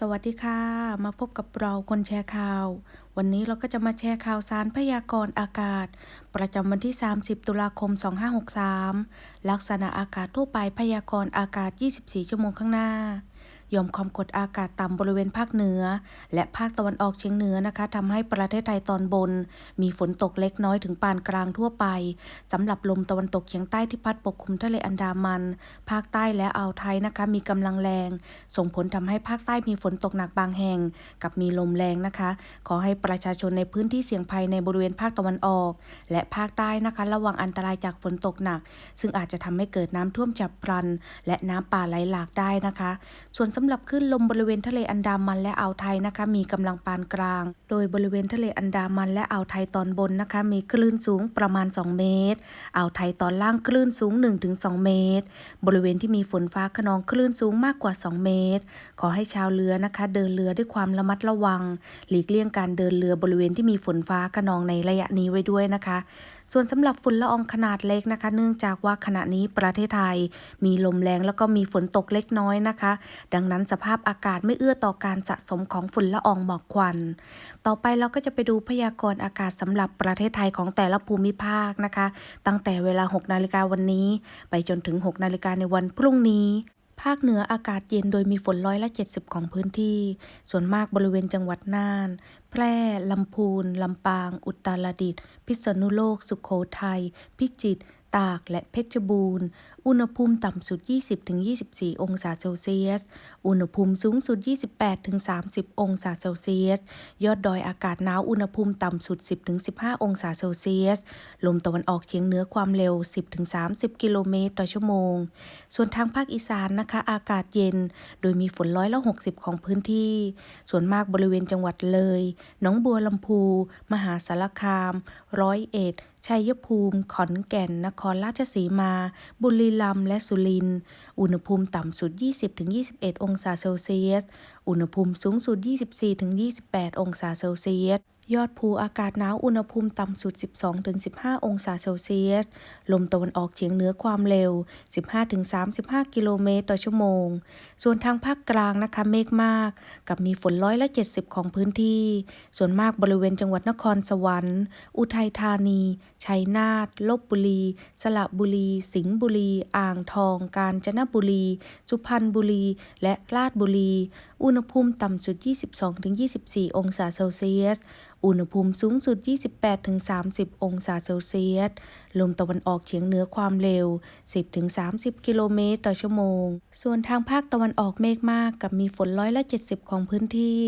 สวัสดีค่ะ มาพบกับเราคนแชร์ข่าว วันนี้เราก็จะมาแชร์ข่าวสารพยากรณ์อากาศ ประจำวันที่ 30 ตุลาคม 2563 ลักษณะอากาศทั่วไปพยากรณ์อากาศ 24 ชั่วโมงข้างหน้า ยอมความกดอากาศต่ำบริเวณภาคเหนือ และภาคตะวันออกเฉียงเหนือนะคะทำให้ประเทศไทยตอนบน มีฝนตกเล็กน้อยถึงปานกลางทั่วไปสำหรับลมตะวันตกเฉียงใต้ที่พัดปกคลุมทะเลอันดามัน ภาคใต้และอ่าวไทยนะคะ มีกำลังแรง ส่งผลทำให้ภาคใต้มีฝนตกหนักบางแห่ง กับมีลมแรงนะคะ ขอให้ประชาชนในพื้นที่เสี่ยงภัยในบริเวณภาคตะวันออก และภาคใต้นะคะ ระวังอันตรายจากฝนตกหนัก ซึ่งอาจจะทำให้เกิดน้ำท่วมฉับพลัน และน้ำป่าไหลหลากได้นะคะ ส่วนสำหรับคลื่นลมบริเวณทะเลอันดามันและอ่าวไทยนะคะ มีกำลังปานกลาง โดยบริเวณทะเลอันดามันและอ่าวไทยตอนบนนะคะ มีคลื่นสูงประมาณ 2 เมตร อ่าวไทยตอนล่างคลื่นสูง 1-2 เมตร บริเวณที่มีฝนฟ้าขนองคลื่นสูงมากกว่า 2 เมตร ขอให้ชาวเรือนะคะ เดินเรือด้วยความระมัดระวัง หลีกเลี่ยงการเดินเรือบริเวณที่มีฝนฟ้าขนองในระยะนี้ไว้ด้วยนะคะ ส่วนสำหรับฝุ่นละอองขนาดเล็กนะคะ เนื่องจากว่าขณะนี้ประเทศไทย มีลมแรงแล้วก็มีฝนตกเล็กน้อยนะคะ ดังนั้นสภาพอากาศไม่เอื้อต่อการสะสมของฝุ่นละอองหมอกควัน ต่อไปเราก็จะไปดูพยากรณ์อากาศสำหรับประเทศไทยของแต่ละภูมิภาคนะคะ ตั้งแต่เวลา 6 นาฬิกาวันนี้ ไปจนถึง 6 นาฬิกาในวันพรุ่งนี้ภาคเหนืออากาศเย็นโดยมีฝนร้อยละ 70 ของพื้นที่ ส่วนมากบริเวณจังหวัดน่าน แพร่ ลำพูน ลำปาง อุตรดิตถ์ พิษณุโลก สุขโขทัย พิจิตร ตากและเพชรบูรณ์ อุณหภูมิต่ำสุด 20-24 องศาเซลเซียส อุณหภูมิสูงสุด 28-30 องศาเซลเซียส ยอดดอยอากาศหนาวอุณหภูมิต่ำสุด 10-15 องศาเซลเซียส ลมตะวันออกเฉียงเหนือความเร็ว 10-30 กิโลเมตรต่อชั่วโมง ส่วนทางภาคอีสานนะคะ อากาศเย็น โดยมีฝนร้อยละ 60 ของพื้นที่ ส่วนมากบริเวณจังหวัดเลย หนองบัวลำพู มหาสารคาม ร้อยเอ็ด ชัยภูมิ ขอนแก่น นครราชสีมา บุรีรัมย์และสุรินทร์อุณหภูมิต่ำสุด 20-21 องศาเซลเซียส อุณหภูมิสูงสุด 24-28 องศาเซลเซียส ยอดภูอากาศหนาวอุณหภูมิต่ำสุด 12-15 องศาเซลเซียส ลมตะวันออกเฉียงเหนือความเร็ว 15-35 กิโลเมตรต่อชั่วโมง ส่วนทางภาคกลางนะคะเมฆมาก กับมีฝนร้อยละ 70 ของพื้นที่ ส่วนมากบริเวณจังหวัดนครสวรรค์ อุทัยธานี ชัยนาท ลบบุรี สระบุรี สิงห์บุรี อ่างทอง กาญจนบุรี สุพรรณบุรี และราชบุรีอุณหภูมิต่ำสุด 22-24 องศาเซลเซียส อุณหภูมิสูงสุด 28-30 องศาเซลเซียส ลมตะวันออกเฉียงเหนือความเร็ว 10-30 กิโลเมตรต่อชั่วโมง ส่วนทางภาคตะวันออกเมฆมากกับมีฝนร้อยละ 70 ของพื้นที่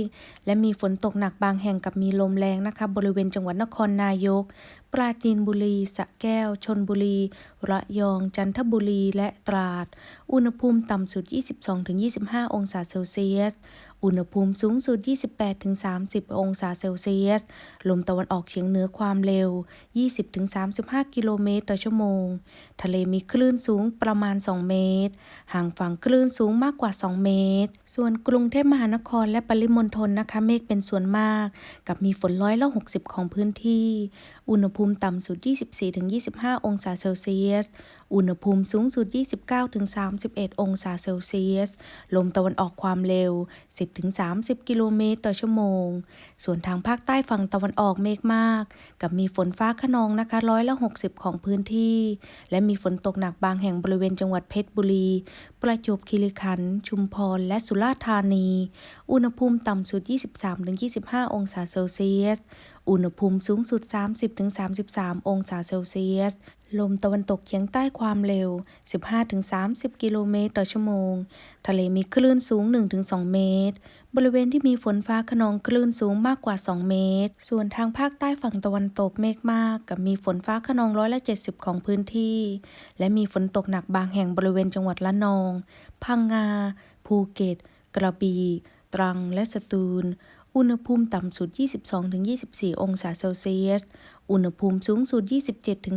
และมีฝนตกหนักบางแห่งกับมีลมแรงนะคะ บริเวณจังหวัดนครนายกปราจีนบุรี สะแก้ว ชนบุรี ระยอง จันทบุรี และตราด อุณหภูมิต่ำสุด 22-25 องศาเซลเซียส อุณหภูมิสูงสุด 28-30 องศาเซลเซียส ลมตะวันออกเฉียงเหนือความเร็ว 20-35 กิโลเมตรต่อชั่วโมง ทะเลมีคลื่นสูงประมาณ 2 เมตร ห่างฝั่งคลื่นสูงมากกว่า 2 เมตร ส่วนกรุงเทพมหานครและปริมณฑลนะคะ เมฆเป็นส่วนมาก กับมีฝนร้อยละ 60 ของพื้นที่ อุณหภูมิต่ำสุด 24-25 องศาเซลเซียส อุณหภูมิสูงสุด 29-31 องศาเซลเซียส ลมตะวันออกความเร็ว 10-30 กิโลเมตรต่อชั่วโมง ส่วนทางภาคใต้ฝั่งตะวันออกเมฆมาก กับมีฝนฟ้าขนองนะคะร้อยละ 60 ของพื้นที่ และมีฝนตกหนักบางแห่งบริเวณจังหวัดเพชรบุรี ประจวบคีรีขันธ์ ชุมพร และสุราษฎร์ธานี อุณหภูมิต่ำสุด 23-25 องศาเซลเซียส อุณหภูมิสูงสุด 30-33 องศาเซลเซียส ลมตะวันตกเฉียงใต้ความเร็ว 15-30 กิโลเมตรต่อชั่วโมง ทะเลมีคลื่นสูง 1-2 เมตร บริเวณที่มีฝนฟ้าขนองคลื่นสูงมากกว่า 2 เมตร ส่วนทางภาคใต้ฝั่งตะวันตกเมฆมากกับมีฝนฟ้าขนองร้อยละ70 ของพื้นที่ และมีฝนตกหนักบางแห่งบริเวณจังหวัดละนอง พังงา ภูเก็ต กระบี่ ตรัง และสตูล อุณหภูมิต่ำสุด 22-24 องศาเซลเซียส อุณหภูมิสูงสุด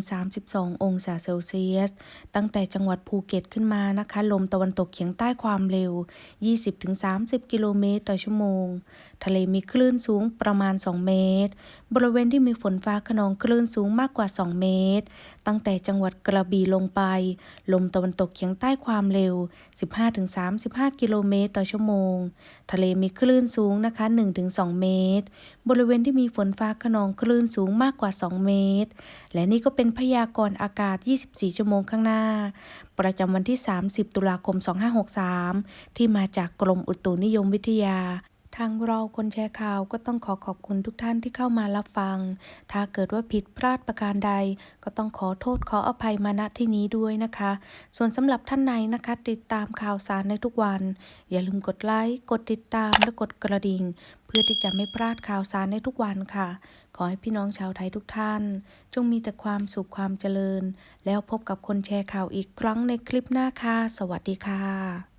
27-32 องศาเซลเซียส ตั้งแต่จังหวัดภูเก็ตขึ้นมานะคะ ลมตะวันตกเฉียงใต้ความเร็ว 20-30 กิโลเมตรต่อชั่วโมง ทะเลมีคลื่นสูงประมาณ 2 เมตร บริเวณที่มีฝนฟ้าขนองคลื่นสูงมากกว่า 2 เมตร ตั้งแต่จังหวัดกระบี่ลงไป ลมตะวันตกเฉียงใต้ความเร็ว 15-35 กิโลเมตรต่อชั่วโมง ทะเลมีคลื่นสูงนะคะ 1-2 เมตร บริเวณที่มีฝนฟ้าขนองคลื่นสูงมากกว่า2 เมตร และนี่ก็เป็นพยากรณ์อากาศ 24 ชั่วโมงข้างหน้า ประจำวันที่ 30 ตุลาคม 2563 ที่มาจากกรมอุตุนิยมวิทยา ทางเราคนแชร์ข่าวก็ต้องขอขอบคุณทุกท่านที่เข้ามารับฟัง ถ้าเกิดว่าผิดพลาดประการใด ก็ต้องขอโทษขออภัยมาณที่นี้ด้วยนะคะ ส่วนสำหรับท่านไหนนะคะ ติดตามข่าวสารในทุกวัน อย่าลืมกดไลค์ กดติดตามและกดกระดิ่ง เพื่อที่จะไม่พลาดข่าวสารในทุกวันค่ะ ขอให้พี่น้องชาวไทยทุกท่าน จงมีแต่ความสุขความเจริญ แล้วพบกับคนแชร์ข่าวอีกครั้งในคลิปหน้าค่ะ สวัสดีค่ะ